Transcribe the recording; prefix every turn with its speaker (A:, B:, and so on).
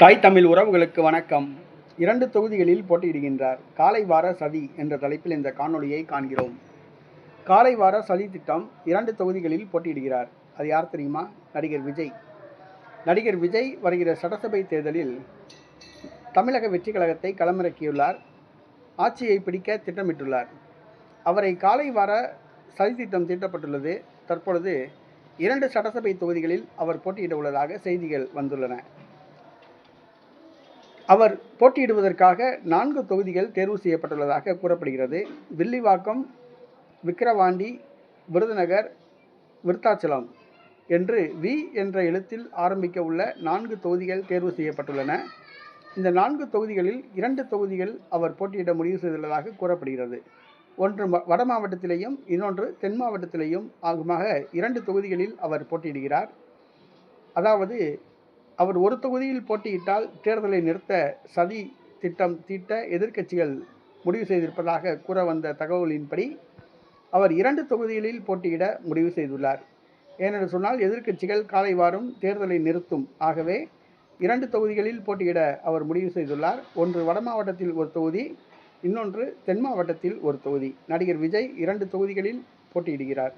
A: தாய் தமிழ் உறவுகளுக்கு வணக்கம். இரண்டு தொகுதிகளில் போட்டியிடுகின்றார். காலை வார சதி என்ற தலைப்பில் இந்த காணொலியை காண்கிறோம். காலை வார சதி திட்டம் இரண்டு தொகுதிகளில் போட்டியிடுகிறார். அது யார் தெரியுமா? நடிகர் விஜய். நடிகர் விஜய் வருகிற சட்டசபை தேர்தலில் தமிழக வெற்றி கழகத்தை களமிறக்கியுள்ளார். ஆட்சியை பிடிக்க திட்டமிட்டுள்ளார். அவரை காலை வார சதி திட்டம் தீட்டப்பட்டுள்ளது. தற்பொழுது இரண்டு சட்டசபை தொகுதிகளில் அவர் போட்டியிட உள்ளதாக செய்திகள் வந்துள்ளன. அவர் போட்டியிடுவதற்காக நான்கு தொகுதிகள் தேர்வு செய்யப்பட்டுள்ளதாக கூறப்படுகிறது. வில்லிவாக்கம் விக்கிரவாண்டி விருதுநகர் விருத்தாச்சலம் என்று வி என்ற எழுத்தில் ஆரம்பிக்க உள்ள நான்கு தொகுதிகள் தேர்வு செய்யப்பட்டுள்ளன. இந்த நான்கு தொகுதிகளில் இரண்டு தொகுதிகள் அவர் போட்டியிட முடிவு செய்துள்ளதாக கூறப்படுகிறது. ஒன்று வட மாவட்டத்திலேயும் இன்னொன்று தென் மாவட்டத்திலேயும் ஆகுமாக இரண்டு தொகுதிகளில் அவர் போட்டியிடுகிறார். அதாவது அவர் ஒரு தொகுதியில் போட்டியிட்டால் தேர்தலை நிறுத்த சதி திட்டம் தீட்ட எதிர்க்கட்சிகள் முடிவு செய்திருப்பதாக கூற வந்த தகவலின்படி அவர் இரண்டு தொகுதிகளில் போட்டியிட முடிவு செய்துள்ளார். ஏனென்று சொன்னால் எதிர்க்கட்சிகள் காலை வாரம் தேர்தலை நிறுத்தும். ஆகவே இரண்டு தொகுதிகளில் போட்டியிட அவர் முடிவு செய்துள்ளார். ஒன்று வட மாவட்டத்தில் ஒரு தொகுதி இன்னொன்று தென் மாவட்டத்தில் ஒரு தொகுதி. நடிகர் விஜய் இரண்டு தொகுதிகளில் போட்டியிடுகிறார்.